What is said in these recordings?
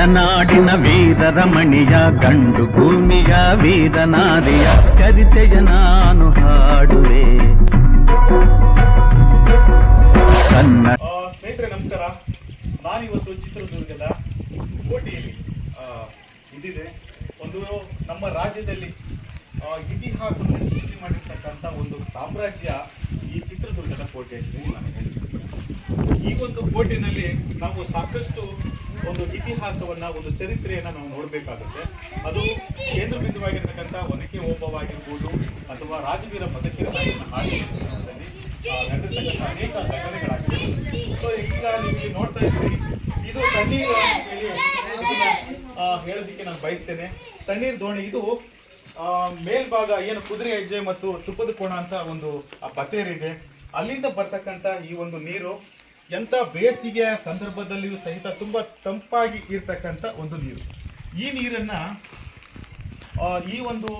ಗಡನಾಡಿನ ವೀರರಮಣಿಯ ಗಂಡು ಭೂಮಿಯ ವೀರನಾರಿಯ ಚರಿತೆಯ ನಾನು ಹಾಡುವೆ. ಸ್ನೇಹಿತರೆ, ನಮಸ್ಕಾರ. ನಾನಿವತ್ತು ಚಿತ್ರದುರ್ಗದ ಕೋಟೆಯಲ್ಲಿ ಇದಿದೆ ಒಂದು ನಮ್ಮ ರಾಜ್ಯದಲ್ಲಿ ಇತಿಹಾಸವನ್ನು ಸೃಷ್ಟಿ ಮಾಡಿರ್ತಕ್ಕಂಥ ಒಂದು ಸಾಮ್ರಾಜ್ಯ ಈ ಚಿತ್ರದುರ್ಗದ ಕೋಟೆ ಈ ಒಂದು ಕೋಟೆಯಲ್ಲಿ ನಾವು ಸಾಕಷ್ಟು ಒಂದು ಇತಿಹಾಸವನ್ನ ಒಂದು ಚರಿತ್ರೆಯನ್ನ ನಾವು ನೋಡಬೇಕಾಗುತ್ತೆ. ಅದು ಕೇಂದ್ರ ಬಿಂದುವಾಗಿರ್ತಕ್ಕಂಥ ಒನಕೆ ಓಬವ್ವಾಗಿರ್ಬೋದು ಅಥವಾ ರಾಜವೀರ ಮದಕಿರ ನಾಯಕನ ಆಳ್ವಿಕೆ ಸಂದರ್ಭದಲ್ಲಿ ಆ, ನಡೆದಿರ್ತಕ್ಕಂಥ ಅನೇಕ ಸೊ ಈಗ ನೀವು ನೋಡ್ತಾ ಇದು ತಣ್ಣೀರು ಹೇಳೋದಕ್ಕೆ ನಾನು ಬಯಸ್ತೇನೆ. ತಣ್ಣೀರ್ ದೋಣಿ ಇದು ಮೇಲ್ಭಾಗ ಏನು ಕುದುರೆ ಹೆಜ್ಜೆ ಮತ್ತು ತುಪ್ಪದ ಕೋಣ ಅಂತ ಒಂದು ಆ ಬತ್ತೇರಿದೆ. ಅಲ್ಲಿಂದ ಬರ್ತಕ್ಕಂಥ ಈ ಒಂದು ನೀರು ಎಂತ ಬೇಸಿಗೆಯ ಸಂದರ್ಭದಲ್ಲಿಯೂ ಸಹಿತ ತುಂಬ ತಂಪಾಗಿ ಇರ್ತಕ್ಕಂಥ ಒಂದು ನೀರು. ಈ ನೀರನ್ನು ಈ ಒಂದು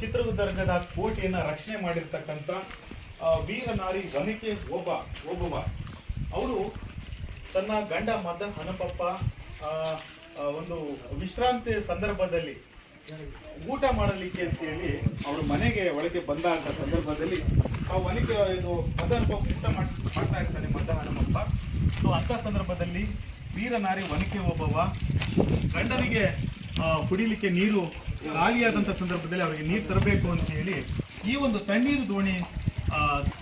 ಚಿತ್ರದುರ್ಗದ ಕೋಟೆಯನ್ನು ರಕ್ಷಣೆ ಮಾಡಿರ್ತಕ್ಕಂಥ ವೀರನಾರಿ ವನಿಕೆ ಒಬ್ಬ ಒಬ್ಬವ ಅವರು ತನ್ನ ಗಂಡ ಮದ ಹನಪಪ್ಪ ಒಂದು ವಿಶ್ರಾಂತಿ ಸಂದರ್ಭದಲ್ಲಿ ಊಟ ಮಾಡಲಿಕ್ಕೆ ಅಂತ ಹೇಳಿ ಅವ್ರ ಮನೆಗೆ ಒಳಗೆ ಬಂದಂಥ ಸಂದರ್ಭದಲ್ಲಿ ವನಿಕೆ ಇದು ಹನುಮಪ್ಪ ಊಟ ಮಾಡ್- ಮಾಡ್ತಾ ಇರ್ತಾನೆ ಮದ ಹನುಮಪ್ಪ ಸೊ ಅಂತ ಸಂದರ್ಭದಲ್ಲಿ ವೀರನಾರಿ ವನಿಕೆ ಒಬ್ಬವ ಗಂಡನಿಗೆ ಕುಡಿಲಿಕ್ಕೆ ನೀರು ಖಾಲಿಯಾದಂಥ ಸಂದರ್ಭದಲ್ಲಿ ಅವರಿಗೆ ನೀರು ತರಬೇಕು ಅಂತ ಹೇಳಿ ಈ ಒಂದು ತಣ್ಣೀರು ದೋಣಿ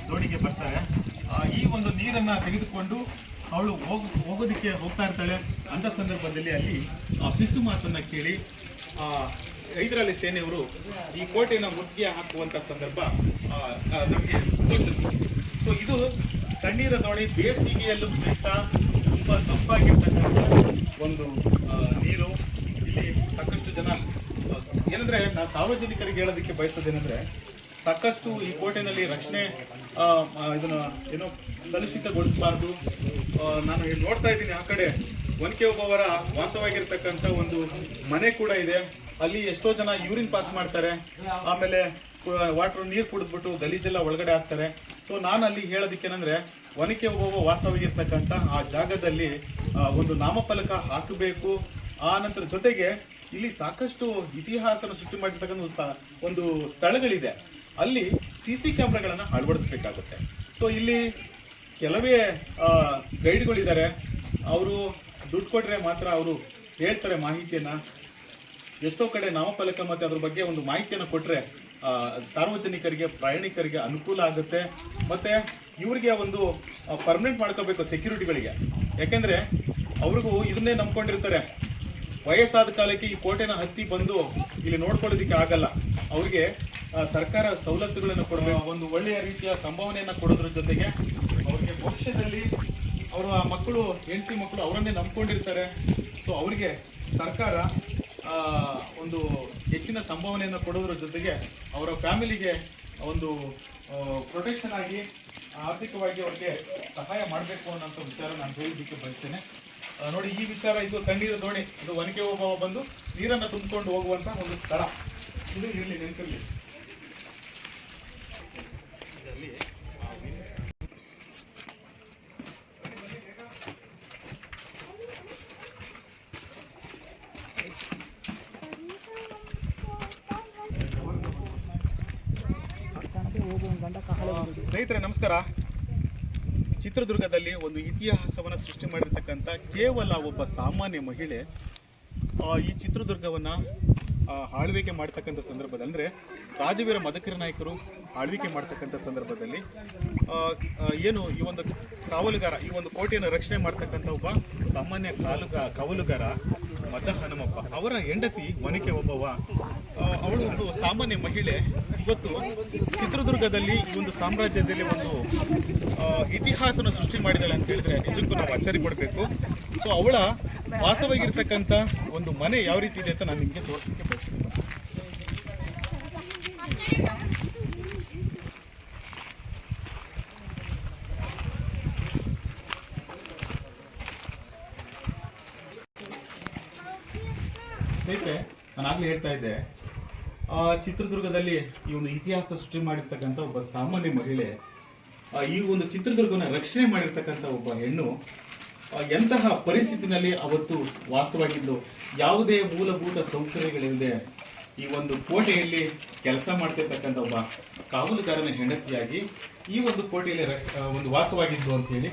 ದೋಣಿಗೆ ಬರ್ತಾರೆ. ಈ ಒಂದು ನೀರನ್ನ ತೆಗೆದುಕೊಂಡು ಅವಳು ಹೋಗ್, ಹೋಗೋದಕ್ಕೆ ಹೋಗ್ತಾ ಇರ್ತಾಳೆ. ಅಂತ ಸಂದರ್ಭದಲ್ಲಿ ಅಲ್ಲಿ ಪಿಸು ಮಾತನ್ನ ಕೇಳಿ ಹೈದರಾಲಿ ಸೇನೆಯವರು ಈ ಕೋಟೆಯನ್ನು ಮುಟ್ಟಿಗೆ ಹಾಕುವಂತ ಸಂದರ್ಭ ನಮಗೆ ಗೋಚರಿಸಿದೆ ಸೊ ಇದು ತಣ್ಣೀರ ದೋಣಿ ಬೇಸಿಗೆಯಲ್ಲೂ ಸಹಿತ ತುಂಬಾ ತಂಪಾಗಿರ್ತಕ್ಕಂಥ ಒಂದು ನೀರು. ಇಲ್ಲಿ ಸಾಕಷ್ಟು ಜನ ಏನಂದರೆ ನಾನು ಸಾರ್ವಜನಿಕರಿಗೆ ಹೇಳೋದಕ್ಕೆ ಬಯಸೋದೇನೆಂದರೆ, ಸಾಕಷ್ಟು ಈ ಕೋಟೆನಲ್ಲಿ ರಕ್ಷಣೆ ಇದನ್ನು ಏನೋ ಕಲುಷಿತಗೊಳಿಸಬಾರ್ದು. ನಾನು ನೋಡ್ತಾ ಇದ್ದೀನಿ ಆ ಕಡೆ. ಒನಕೆ ಒಬ್ಬವರ ವಾಸವಾಗಿರ್ತಕ್ಕಂಥ ಒಂದು ಮನೆ ಕೂಡ ಇದೆ. ಅಲ್ಲಿ ಎಷ್ಟೋ ಜನ ಯೂರಿನ್ ಪಾಸ್ ಮಾಡ್ತಾರೆ. ಆಮೇಲೆ ವಾಟರ್ ನೀರು ಕುಡಿದ್ಬಿಟ್ಟು ಗಲೀಜೆಲ್ಲ ಒಳಗಡೆ ಹಾಕ್ತಾರೆ. ಸೊ ನಾನು ಅಲ್ಲಿ ಹೇಳೋದಕ್ಕೇನಂದ್ರೆ ಒನಕೆ ಓಬವ್ವ ವಾಸವಾಗಿರ್ತಕ್ಕಂಥ ಆ ಜಾಗದಲ್ಲಿ ಒಂದು ನಾಮಫಲಕ ಹಾಕಬೇಕು. ಆ ನಂತರ ಜೊತೆಗೆ ಇಲ್ಲಿ ಸಾಕಷ್ಟು ಇತಿಹಾಸನ ಸೃಷ್ಟಿ ಮಾಡಿರ್ತಕ್ಕಂಥ ಒಂದು ಸ್ಥಳಗಳಿದೆ. ಅಲ್ಲಿ ಸಿ ಸಿ ಕ್ಯಾಮ್ರಾಗಳನ್ನು ಅಳವಡಿಸ್ಬೇಕಾಗುತ್ತೆ. ಸೊ ಇಲ್ಲಿ ಕೆಲವೇ ಗೈಡ್ಗಳಿದ್ದಾರೆ ಅವರು ದುಡ್ಡು ಕೊಟ್ಟರೆ ಮಾತ್ರ ಅವರು ಹೇಳ್ತಾರೆ ಮಾಹಿತಿಯನ್ನ. ಎಷ್ಟೋ ಕಡೆ ನಾಮಫಲಕ ಮತ್ತೆ ಅದ್ರ ಬಗ್ಗೆ ಒಂದು ಮಾಹಿತಿಯನ್ನು ಕೊಟ್ರೆ ಸಾರ್ವಜನಿಕರಿಗೆ ಪ್ರಯಾಣಿಕರಿಗೆ ಅನುಕೂಲ ಆಗುತ್ತೆ. ಮತ್ತೆ ಇವರಿಗೆ ಒಂದು ಪರ್ಮನೆಂಟ್ ಮಾಡ್ಕೋಬೇಕು ಸೆಕ್ಯೂರಿಟಿಗಳಿಗೆ ಯಾಕೆಂದರೆ ಅವ್ರಿಗೂ ಇದನ್ನೇ ನಂಬ್ಕೊಂಡಿರ್ತಾರೆ. ವಯಸ್ಸಾದ ಕಾಲಕ್ಕೆ ಈ ಕೋಟೆನ ಹತ್ತಿ ಬಂದು ಇಲ್ಲಿ ನೋಡ್ಕೊಳ್ಳೋದಕ್ಕೆ ಆಗಲ್ಲ. ಅವ್ರಿಗೆ ಸರ್ಕಾರ ಸವಲತ್ತುಗಳನ್ನು ಕೊಡಬೇಕು. ಒಂದು ಒಳ್ಳೆಯ ರೀತಿಯ ಸಂಭಾವನೆಯನ್ನು ಕೊಡೋದ್ರ ಜೊತೆಗೆ ಅವ್ರಿಗೆ ಭವಿಷ್ಯದಲ್ಲಿ ಅವರ ಮಕ್ಕಳು ಹೆಂಡತಿ ಮಕ್ಕಳು ಅವರನ್ನೇ ನಂಬ್ಕೊಂಡಿರ್ತಾರೆ. ಸೊ ಅವರಿಗೆ ಸರ್ಕಾರ ಆ, ಒಂದು ಹೆಚ್ಚಿನ ಸಂಭಾವನೆಯನ್ನು ಕೊಡೋದ್ರ ಜೊತೆಗೆ ಅವರ ಫ್ಯಾಮಿಲಿಗೆ ಒಂದು ಪ್ರೊಟೆಕ್ಷನ್ ಆಗಿ, ಆರ್ಥಿಕವಾಗಿ ಅವರಿಗೆ ಸಹಾಯ ಮಾಡಬೇಕು ಅನ್ನೋಂಥ ವಿಚಾರ ನಾನು ಹೇಳಲಿಕ್ಕೆ ಬಯಸ್ತೇನೆ. ನೋಡಿ, ಈ ವಿಚಾರ ಇದು ತಣ್ಣೀರು ದೋಣಿ, ಇದು ಒನಕೆ ಓಬವ್ವ ಬಂದು ನೀರನ್ನು ತುಂಬಿಕೊಂಡು ಹೋಗುವಂಥ ಒಂದು ಸ್ಥಳ. ಇದು ಇರಲಿ ನೆನಪಿರಲಿ ಇದರಲ್ಲಿ ಆ, ಸ್ನೇಹಿತರೆ, ನಮಸ್ಕಾರ. ಚಿತ್ರದುರ್ಗದಲ್ಲಿ ಒಂದು ಇತಿಹಾಸವನ್ನು ಸೃಷ್ಟಿ ಮಾಡಿರ್ತಕ್ಕಂಥ ಕೇವಲ ಒಬ್ಬ ಸಾಮಾನ್ಯ ಮಹಿಳೆ ಈ ಚಿತ್ರದುರ್ಗವನ್ನ ಆಳ್ವಿಕೆ ಮಾಡ್ತಕ್ಕಂಥ ಸಂದರ್ಭದಲ್ಲಿ ಅಂದರೆ ರಾಜವೀರ ಮದಕರಿ ನಾಯಕರು ಆಳ್ವಿಕೆ ಮಾಡ್ತಕ್ಕಂಥ ಸಂದರ್ಭದಲ್ಲಿ ಏನು ಈ ಒಂದು ಕಾವಲುಗಾರ, ಈ ಒಂದು ಕೋಟೆಯನ್ನು ರಕ್ಷಣೆ ಮಾಡ್ತಕ್ಕಂಥ ಒಬ್ಬ ಸಾಮಾನ್ಯ ಕಾಲುಗ, ಕಾವಲುಗಾರ ಮದ ಹನುಮಪ್ಪ. ಅವರ ಹೆಂಡತಿ ಒನಕೆ ಒಬ್ಬವ. ಅವಳು ಒಂದು ಸಾಮಾನ್ಯ ಮಹಿಳೆ. ಇವತ್ತು ಚಿತ್ರದುರ್ಗದಲ್ಲಿ ಒಂದು ಸಾಮ್ರಾಜ್ಯದಲ್ಲಿ ಒಂದು ಇತಿಹಾಸನ ಸೃಷ್ಟಿ ಮಾಡಿದಾಳೆ ಅಂತ ಹೇಳಿದ್ರೆ ನಿಜಕ್ಕೂ ನಾವು ಅಚ್ಚರಿ ಪಡಬೇಕು. ಸೊ ಅವಳ ವಾಸವಾಗಿರ್ತಕ್ಕಂಥ ಒಂದು ಮನೆ ಯಾವ ರೀತಿ ಇದೆ ಅಂತ ನಾನು ನಿಮಗೆ ತೋರಿಸಲಿಕ್ಕೆ ಬಯಸ್ತೀನಿ. ಸ್ನೇಹಿತರೆ ನಾನು ಆಗ್ಲೇ ಹೇಳ್ತಾ ಇದ್ದೆ. ಆ, ಚಿತ್ರದುರ್ಗದಲ್ಲಿ ಈ ಒಂದು ಇತಿಹಾಸ ಸೃಷ್ಟಿ ಮಾಡಿರ್ತಕ್ಕಂಥ ಒಬ್ಬ ಸಾಮಾನ್ಯ ಮಹಿಳೆ ಈ ಒಂದು ಚಿತ್ರದುರ್ಗನ ರಕ್ಷಣೆ ಮಾಡಿರ್ತಕ್ಕಂಥ ಒಬ್ಬ ಹೆಣ್ಣು ಎಂತಹ ಪರಿಸ್ಥಿತಿನಲ್ಲಿ ಅವತ್ತು ವಾಸವಾಗಿದ್ದು ಯಾವುದೇ ಮೂಲಭೂತ ಸೌಕರ್ಯಗಳಿಲ್ಲದೆ ಈ ಒಂದು ಕೋಟೆಯಲ್ಲಿ ಕೆಲಸ ಮಾಡ್ತಿರ್ತಕ್ಕಂಥ ಒಬ್ಬ ಕಾವಲುಗಾರನ ಹೆಂಡತಿಯಾಗಿ ಈ ಒಂದು ಕೋಟೆಯಲ್ಲಿ ಒಂದು ವಾಸವಾಗಿದ್ದು ಅಂತ ಹೇಳಿ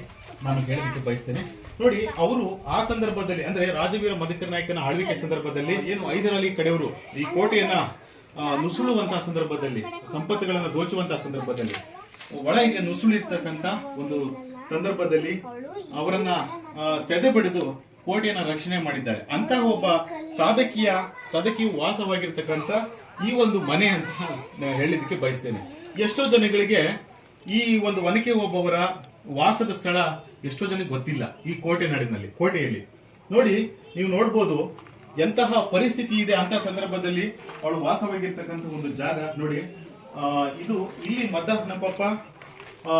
ನಾನು ಹೇಳಲಿಕ್ಕೆ ಬಯಸ್ತೇನೆ. ನೋಡಿ, ಅವರು ಆ ಸಂದರ್ಭದಲ್ಲಿ, ಅಂದ್ರೆ ರಾಜವೀರ ಮಧುಕರ ನಾಯಕನ ಆಳ್ವಿಕೆ ಸಂದರ್ಭದಲ್ಲಿ ಏನು ಐದರಲ್ಲಿ ಕಡೆಯವರು ಈ ಕೋಟೆಯನ್ನ ನುಸುಳುವಂತಹ ಸಂದರ್ಭದಲ್ಲಿ, ಸಂಪತ್ತುಗಳನ್ನು ದೋಚುವಂತಹ ಸಂದರ್ಭದಲ್ಲಿ ಒಳಗೆ ನುಸುಳಿರ್ತಕ್ಕಂಥ ಒಂದು ಸಂದರ್ಭದಲ್ಲಿ ಅವರನ್ನ ಸೆದೆ ಬಡಿದು ಕೋಟೆಯನ್ನ ರಕ್ಷಣೆ ಮಾಡಿದ್ದಾಳೆ. ಅಂತ ಒಬ್ಬ ಸಾಧಕಿಯ ಸಾಧಕಿಯು ವಾಸವಾಗಿರ್ತಕ್ಕಂಥ ಈ ಒಂದು ಮನೆ ಅಂತ ನಾನು ಹೇಳಲಿಕ್ಕೆ ಬಯಸ್ತೇನೆ. ಎಷ್ಟೋ ಜನಗಳಿಗೆ ಈ ಒಂದು ಒನಕೆ ಒಬ್ಬವರ ವಾಸದ ಸ್ಥಳ ಎಷ್ಟೋ ಜನಕ್ಕೆ ಗೊತ್ತಿಲ್ಲ ಈ ಕೋಟೆ ನಾಡಿನಲ್ಲಿ ಕೋಟೆಯಲ್ಲಿ. ನೋಡಿ ನೀವು ನೋಡ್ಬೋದು ಎಂತಹ ಪರಿಸ್ಥಿತಿ ಇದೆ ಅಂತ ಸಂದರ್ಭದಲ್ಲಿ ಅವಳು ವಾಸವಾಗಿರ್ತಕ್ಕಂಥ ಒಂದು ಜಾಗ. ನೋಡಿ ಇದು ಇಲ್ಲಿ ಮದ್ದ ಹನುಮಪ್ಪ ಆ,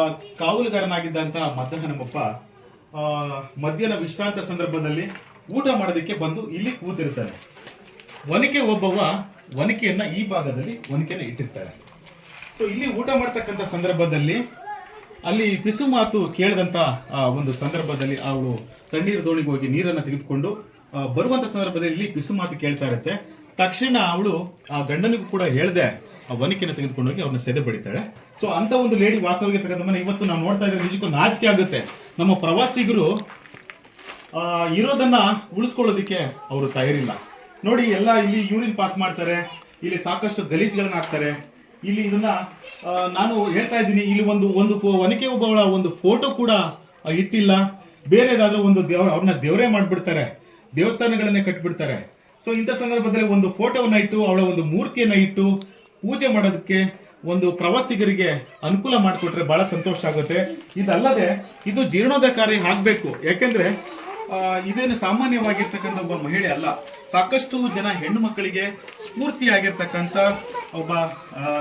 ಮಧ್ಯಾಹ್ನ ವಿಶ್ರಾಂತ ಸಂದರ್ಭದಲ್ಲಿ ಊಟ ಮಾಡೋದಕ್ಕೆ ಬಂದು ಇಲ್ಲಿ ಕೂತಿರ್ತಾನೆ ಒನಕೆ ಒಬ್ಬವ ಒನಕೆಯನ್ನ ಈ ಭಾಗದಲ್ಲಿ ಒನಕೆನ ಇಟ್ಟಿರ್ತಾಳೆ ಸೊ ಇಲ್ಲಿ ಊಟ ಮಾಡ್ತಕ್ಕಂಥ ಸಂದರ್ಭದಲ್ಲಿ ಅಲ್ಲಿ ಪಿಸು ಮಾತು ಕೇಳಿದಂತ, ಆ, ಒಂದು ಸಂದರ್ಭದಲ್ಲಿ ಅವಳು ತಣ್ಣೀರು ದೋಣಿಗೆ ಹೋಗಿ ನೀರನ್ನ ತೆಗೆದುಕೊಂಡು ಬರುವಂತ ಸಂದರ್ಭದಲ್ಲಿ ಇಲ್ಲಿ ಪಿಸು ಮಾತು ಕೇಳ್ತಾ ಇರುತ್ತೆ. ತಕ್ಷಣ ಅವಳು ಆ ಗಂಡನಿಗೂ ಕೂಡ ಹೇಳ್ದೆ ಆ ವನಿಕೆನ ತೆಗೆದುಕೊಂಡು ಹೋಗಿ ಅವ್ರನ್ನ ಸೆದೆ ಬಡಿತಾಳೆ. ಸೊ ಅಂತ ಒಂದು ಲೇಡಿ ವಾಸವಾಗಿ ಮನೆ. ಇವತ್ತು ನಾವು ನೋಡ್ತಾ ಇದ್ರೆ ನಿಜಕ್ಕೂ ನಾಚಿಕೆ ಆಗುತ್ತೆ. ನಮ್ಮ ಪ್ರವಾಸಿಗರು ಆ, ಇರೋದನ್ನ ಉಳಿಸ್ಕೊಳ್ಳೋದಕ್ಕೆ ಅವರು ತಯಾರಿಲ್ಲ. ನೋಡಿ ಎಲ್ಲ ಇಲ್ಲಿ ಯೂರಿನ್ ಪಾಸ್ ಮಾಡ್ತಾರೆ. ಇಲ್ಲಿ ಸಾಕಷ್ಟು ಗಲೀಜ್ಗಳನ್ನ ಹಾಕ್ತಾರೆ. ಇಲ್ಲಿ ಇದನ್ನ ನಾನು ಹೇಳ್ತಾ ಇದ್ದೀನಿ ಇಲ್ಲಿ ಒಂದು ಒಂದು ಒನಕೆ ಒಬ್ಬವಳ ಒಂದು ಫೋಟೋ ಕೂಡ ಇಟ್ಟಿಲ್ಲ. ಇಟ್ಟಿಲ್ಲ ಬೇರೆದಾದರೂ ಒಂದು ದೇವ್ರ ಅವ್ರನ್ನ ದೇವರೇ ಮಾಡಿಬಿಡ್ತಾರೆ. ದೇವಸ್ಥಾನಗಳನ್ನೇ ಕಟ್ಬಿಡ್ತಾರೆ. ಸೊ ಇಂಥ ಸಂದರ್ಭದಲ್ಲಿ ಒಂದು ಫೋಟೋವನ್ನ ಇಟ್ಟು ಅವಳ ಒಂದು ಮೂರ್ತಿಯನ್ನ ಇಟ್ಟು ಪೂಜೆ ಮಾಡೋದಕ್ಕೆ ಒಂದು ಪ್ರವಾಸಿಗರಿಗೆ ಅನುಕೂಲ ಮಾಡಿಕೊಟ್ರೆ ಬಹಳ ಸಂತೋಷ ಆಗುತ್ತೆ. ಇದಲ್ಲದೆ ಇದು ಜೀರ್ಣೋದ್ಧಾರ ಆಗ್ಬೇಕು. ಯಾಕೆಂದ್ರೆ ಇದೇನು ಸಾಮಾನ್ಯವಾಗಿರ್ತಕ್ಕಂಥ ಒಬ್ಬ ಮಹಿಳೆ ಅಲ್ಲ. ಸಾಕಷ್ಟು ಜನ ಹೆಣ್ಣು ಮಕ್ಕಳಿಗೆ ಸ್ಫೂರ್ತಿಯಾಗಿರ್ತಕ್ಕಂಥ ಒಬ್ಬ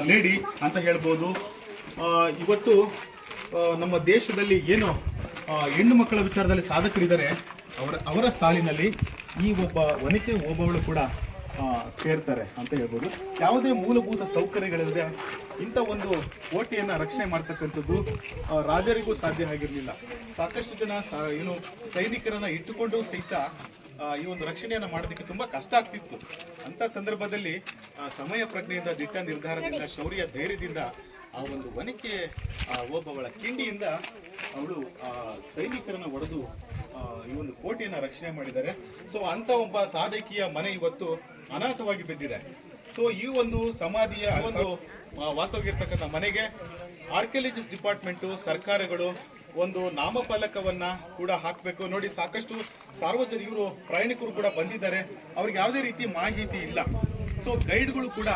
ಲೇಡಿ ಅಂತ ಹೇಳ್ಬೋದು. ಇವತ್ತು ನಮ್ಮ ದೇಶದಲ್ಲಿ ಏನು ಹೆಣ್ಣು ಮಕ್ಕಳ ವಿಚಾರದಲ್ಲಿ ಸಾಧಕರಿದ್ದಾರೆ, ಅವರ ಅವರ ಸಾಲಿನಲ್ಲಿ ಈ ಒಬ್ಬ ವನಿಕೆ ಒಬ್ಬವಳು ಕೂಡ ಸೇರ್ತಾರೆ ಅಂತ ಹೇಳ್ಬೋದು. ಯಾವುದೇ ಮೂಲಭೂತ ಸೌಕರ್ಯಗಳಿಲ್ಲದೆ ಇಂಥ ಒಂದು ಕೋಟೆಯನ್ನು ರಕ್ಷಣೆ ಮಾಡ್ತಕ್ಕಂಥದ್ದು ರಾಜರಿಗೂ ಸಾಧ್ಯ ಆಗಿರಲಿಲ್ಲ. ಸಾಕಷ್ಟು ಜನ ಏನು ಸೈನಿಕರನ್ನು ಇಟ್ಟುಕೊಂಡು ಸಹಿತ ಈ ಒಂದು ರಕ್ಷಣೆಯನ್ನು ಮಾಡೋದಕ್ಕೆ ತುಂಬ ಕಷ್ಟ ಆಗ್ತಿತ್ತು. ಅಂಥ ಸಂದರ್ಭದಲ್ಲಿ ಸಮಯ ಪ್ರಜ್ಞೆಯಿಂದ ದಿಟ್ಟ ನಿರ್ಧಾರದಿಂದ ಶೌರ್ಯ ಧೈರ್ಯದಿಂದ ಆ ಒಂದು ವನಿಕೆ ಆ, ಒಬ್ಬವಳ ಕಿಂಡಿಯಿಂದ ಅವಳು ಸೈನಿಕರನ್ನು ಒಡೆದು ಈ ಒಂದು ಕೋಟೆಯನ್ನ ರಕ್ಷಣೆ ಮಾಡಿದ್ದಾರೆ. ಸೊ ಅಂತ ಒಬ್ಬ ಸಾಧಕಿಯ ಮನೆ ಇವತ್ತು ಅನಾಥವಾಗಿ ಬಿದ್ದಿದೆ. ಸೊ ಈ ಒಂದು ಸಮಾಧಿಯ ಒಂದು ವಾಸವಾಗಿರ್ತಕ್ಕಂಥ ಮನೆಗೆ ಆರ್ಕಿಯಾಲಜಿಸ್ಟ್ ಡಿಪಾರ್ಟ್ಮೆಂಟು ಸರ್ಕಾರಗಳು ಒಂದು ನಾಮಫಲಕವನ್ನ ಕೂಡ ಹಾಕಬೇಕು. ನೋಡಿ, ಸಾಕಷ್ಟು ಸಾರ್ವಜನಿಕರು ಪ್ರಯಾಣಿಕರು ಕೂಡ ಬಂದಿದ್ದಾರೆ. ಅವ್ರಿಗೆ ಯಾವುದೇ ರೀತಿ ಮಾಹಿತಿ ಇಲ್ಲ. ಸೊ ಗೈಡ್ಗಳು ಕೂಡ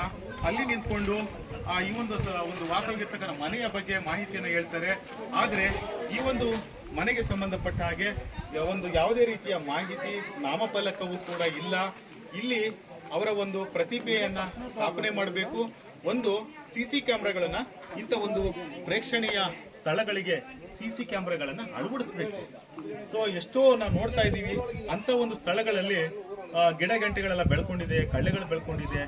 ಅಲ್ಲಿ ನಿಂತ್ಕೊಂಡು ಆ, ಈ ಒಂದು ಒಂದು ವಾಸವಾಗಿರ್ತಕ್ಕಂಥ ಮನೆಯ ಬಗ್ಗೆ ಮಾಹಿತಿಯನ್ನು ಹೇಳ್ತಾರೆ. ಆದರೆ, ಈ ಒಂದು ಮನೆಗೆ ಸಂಬಂಧಪಟ್ಟ ಹಾಗೆ ಒಂದು ಯಾವುದೇ ರೀತಿಯ ಮಾಹಿತಿ ನಾಮಫಲಕವೂ ಕೂಡ ಇಲ್ಲ. ಇಲ್ಲಿ ಅವರ ಒಂದು ಪ್ರತಿಭೆಯನ್ನ ಸ್ಥಾಪನೆ ಮಾಡಬೇಕು. ಒಂದು ಸಿ ಸಿ ಕ್ಯಾಮ್ರಾಗಳನ್ನ ಇಂಥ ಒಂದು ಪ್ರೇಕ್ಷಣೀಯ ಸ್ಥಳಗಳಿಗೆ ಸಿ ಸಿ ಕ್ಯಾಮ್ರಾಗಳನ್ನ ಅಳವಡಿಸಬೇಕು. ಸೊ, ಎಷ್ಟೋ ನಾವು ನೋಡ್ತಾ ಇದ್ದೀವಿ ಅಂತ ಒಂದು ಸ್ಥಳಗಳಲ್ಲಿ ಗಿಡ ಗಂಟೆಗಳೆಲ್ಲ ಬೆಳ್ಕೊಂಡಿದೆ, ಕಳ್ಳೆಗಳು ಬೆಳ್ಕೊಂಡಿದೆ.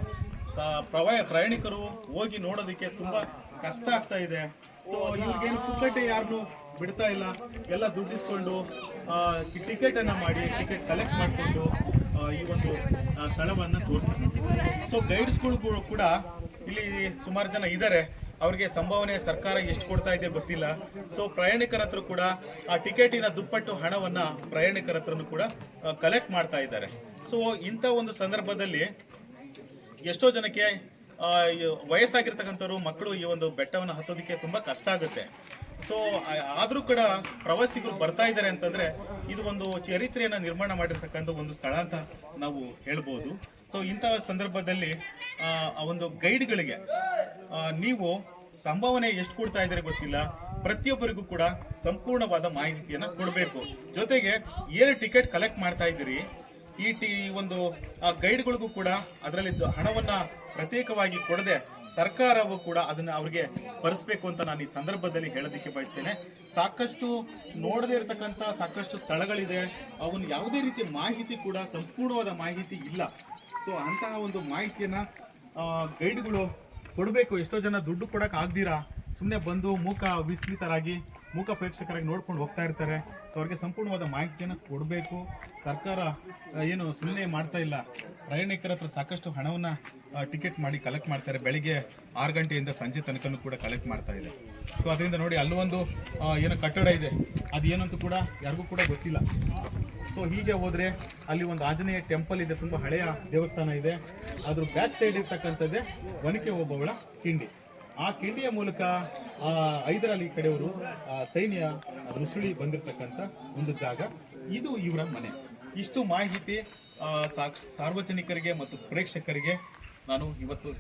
ಪ್ರಯಾಣಿಕರು ಹೋಗಿ ನೋಡೋದಕ್ಕೆ ತುಂಬಾ ಕಷ್ಟ ಆಗ್ತಾ ಇದೆ. ಸೊ, ಇವ್ರಿಗೇನು ಪುಕ್ಕಟ್ಟೆ ಯಾರನ್ನು ಬಿಡ್ತಾ ಇಲ್ಲ. ಎಲ್ಲ ದುಡ್ಡಿಸ್ಕೊಂಡು ಟಿಕೆಟ್ ಅನ್ನ ಮಾಡಿ, ಟಿಕೆಟ್ ಕಲೆಕ್ಟ್ ಮಾಡಿಕೊಂಡು ಈ ಒಂದು ಸ್ಥಳವನ್ನು ತೋರಿಸ್ತಾರೆ. ಸೊ ಗೈಡ್ಸ್ಗಳು ಕೂಡ ಇಲ್ಲಿ ಸುಮಾರು ಜನ ಇದ್ದಾರೆ ಅವ್ರಿಗೆ ಸಂಭಾವನೆ ಸರ್ಕಾರ ಎಷ್ಟು ಕೊಡ್ತಾ ಇದೆ ಗೊತ್ತಿಲ್ಲ. ಸೊ ಪ್ರಯಾಣಿಕರ ಹತ್ರ ಕೂಡ ಆ ಟಿಕೆಟಿನ ದುಪ್ಪಟ್ಟು ಹಣವನ್ನ ಪ್ರಯಾಣಿಕರ ಹತ್ರನೂ ಕೂಡ ಕಲೆಕ್ಟ್ ಮಾಡ್ತಾ ಇದ್ದಾರೆ. ಸೊ ಇಂಥ ಒಂದು ಸಂದರ್ಭದಲ್ಲಿ ಎಷ್ಟೋ ಜನಕ್ಕೆ ವಯಸ್ಸಾಗಿರ್ತಕ್ಕಂಥವ್ರು, ಮಕ್ಕಳು ಈ ಒಂದು ಬೆಟ್ಟವನ್ನು ಹತ್ತೋದಕ್ಕೆ ತುಂಬಾ ಕಷ್ಟ ಆಗುತ್ತೆ. ಸೊ ಆದರೂ ಕೂಡ ಪ್ರವಾಸಿಗರು ಬರ್ತಾ ಇದ್ದಾರೆ ಅಂತಂದ್ರೆ ಇದು ಒಂದು ಚರಿತ್ರೆಯನ್ನ ನಿರ್ಮಾಣ ಮಾಡಿರ್ತಕ್ಕಂಥ ಒಂದು ಸ್ಥಳ ಅಂತ ನಾವು ಹೇಳ್ಬೋದು. ಸೊ ಇಂತಹ ಸಂದರ್ಭದಲ್ಲಿ ಆ, ಒಂದು ಗೈಡ್ಗಳಿಗೆ ನೀವು ಸಂಭಾವನೆ ಎಷ್ಟು ಕೊಡ್ತಾ ಇದ್ದಾರೆ ಗೊತ್ತಿಲ್ಲ. ಪ್ರತಿಯೊಬ್ಬರಿಗೂ ಕೂಡ ಸಂಪೂರ್ಣವಾದ ಮಾಹಿತಿಯನ್ನ ಕೊಡಬೇಕು. ಜೊತೆಗೆ ಏನು ಟಿಕೆಟ್ ಕಲೆಕ್ಟ್ ಮಾಡ್ತಾ ಇದ್ದೀರಿ. ಈ ಟಿ ಒಂದು ಗೈಡ್ಗಳಿಗೂ ಕೂಡ ಅದರಲ್ಲಿ ಹಣವನ್ನ ಪ್ರತ್ಯೇಕವಾಗಿ ಕೊಡದೆ ಸರ್ಕಾರವು ಕೂಡ ಅದನ್ನ ಅವ್ರಿಗೆ ಭರಿಸ್ಬೇಕು ಅಂತ ನಾನು ಈ ಸಂದರ್ಭದಲ್ಲಿ ಹೇಳೋದಕ್ಕೆ ಬಯಸ್ತೇನೆ. ಸಾಕಷ್ಟು ನೋಡದೇ ಇರತಕ್ಕಂತ ಸಾಕಷ್ಟು ಸ್ಥಳಗಳಿದೆ. ಅವನ್ ಯಾವುದೇ ರೀತಿಯ ಮಾಹಿತಿ ಕೂಡ ಸಂಪೂರ್ಣವಾದ ಮಾಹಿತಿ ಇಲ್ಲ. ಸೊ ಅಂತಹ ಒಂದು ಮಾಹಿತಿಯನ್ನ ಗೈಡ್ಗಳು ಕೊಡಬೇಕು. ಎಷ್ಟೋ ಜನ ದುಡ್ಡು ಕೊಡಕ್ ಸುಮ್ಮನೆ ಬಂದು ಮೂಕ ವಿಸ್ಮಿತರಾಗಿ ಮೂಕ ಪ್ರೇಕ್ಷಕರಾಗಿ ನೋಡ್ಕೊಂಡು ಹೋಗ್ತಾ ಇರ್ತಾರೆ. ಸೊ ಅವ್ರಿಗೆ ಸಂಪೂರ್ಣವಾದ ಮಾಹಿತಿಯನ್ನು ಕೊಡಬೇಕು. ಸರ್ಕಾರ ಏನು ಸುಮ್ಮನೆ ಮಾಡ್ತಾ ಇಲ್ಲ. ಪ್ರಯಾಣಿಕರ ಹತ್ರ ಸಾಕಷ್ಟು ಹಣವನ್ನು ಟಿಕೆಟ್ ಮಾಡಿ ಕಲೆಕ್ಟ್ ಮಾಡ್ತಾರೆ. ಬೆಳಿಗ್ಗೆ ಆರು ಗಂಟೆಯಿಂದ ಸಂಜೆ ತನಕನೂ ಕೂಡ ಕಲೆಕ್ಟ್ ಮಾಡ್ತಾ ಇದೆ. ಸೊ ಅದರಿಂದ ನೋಡಿ ಅಲ್ಲೊಂದು ಏನೋ ಕಟ್ಟಡ ಇದೆ. ಅದು ಏನಂತೂ ಕೂಡ ಯಾರಿಗೂ ಕೂಡ ಗೊತ್ತಿಲ್ಲ. ಸೊ ಹೀಗೆ ಹೋದರೆ ಅಲ್ಲಿ ಒಂದು ಆಂಜನೇಯ ಟೆಂಪಲ್ ಇದೆ. ತುಂಬ ಹಳೆಯ ದೇವಸ್ಥಾನ ಇದೆ. ಅದ್ರ ಬ್ಯಾಕ್ ಸೈಡ್ ಇರ್ತಕ್ಕಂಥದ್ದೇ ಒನಕೆ ಓಬವ್ವಳ ಕಿಂಡಿ. ಆ ಕಿಂಡಿಯ ಮೂಲಕ ಆ ಹೈದರಾಲಿ ಕಡೆಯವರು ಸೈನ್ಯ ರುಸುಳಿ ಬಂದಿರತಕ್ಕಂತ ಒಂದು ಜಾಗ. ಇದು ಇವರ ಮನೆ. ಇಷ್ಟು ಮಾಹಿತಿ ಸಾರ್ವಜನಿಕರಿಗೆ ಮತ್ತು ಪ್ರೇಕ್ಷಕರಿಗೆ ನಾನು ಇವತ್ತು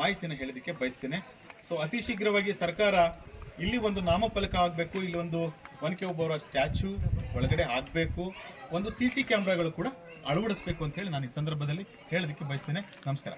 ಮಾಹಿತಿಯನ್ನು ಹೇಳೋದಕ್ಕೆ ಬಯಸ್ತೇನೆ. ಸೊ ಅತಿ ಶೀಘ್ರವಾಗಿ ಸರ್ಕಾರ ಇಲ್ಲಿ ಒಂದು ನಾಮಫಲಕ ಆಗಬೇಕು, ಇಲ್ಲಿ ಒಂದು ಒನಕೆ ಒಬ್ಬರ ಸ್ಟ್ಯಾಚ್ಯೂ ಒಳಗಡೆ ಹಾಕಬೇಕು ಒಂದು ಸಿ ಸಿ ಕ್ಯಾಮ್ರಾಗಳು ಕೂಡ ಅಳವಡಿಸ್ಬೇಕು ಅಂತ ಹೇಳಿ ನಾನು ಈ ಸಂದರ್ಭದಲ್ಲಿ ಹೇಳೋದಕ್ಕೆ ಬಯಸ್ತೇನೆ. ನಮಸ್ಕಾರ.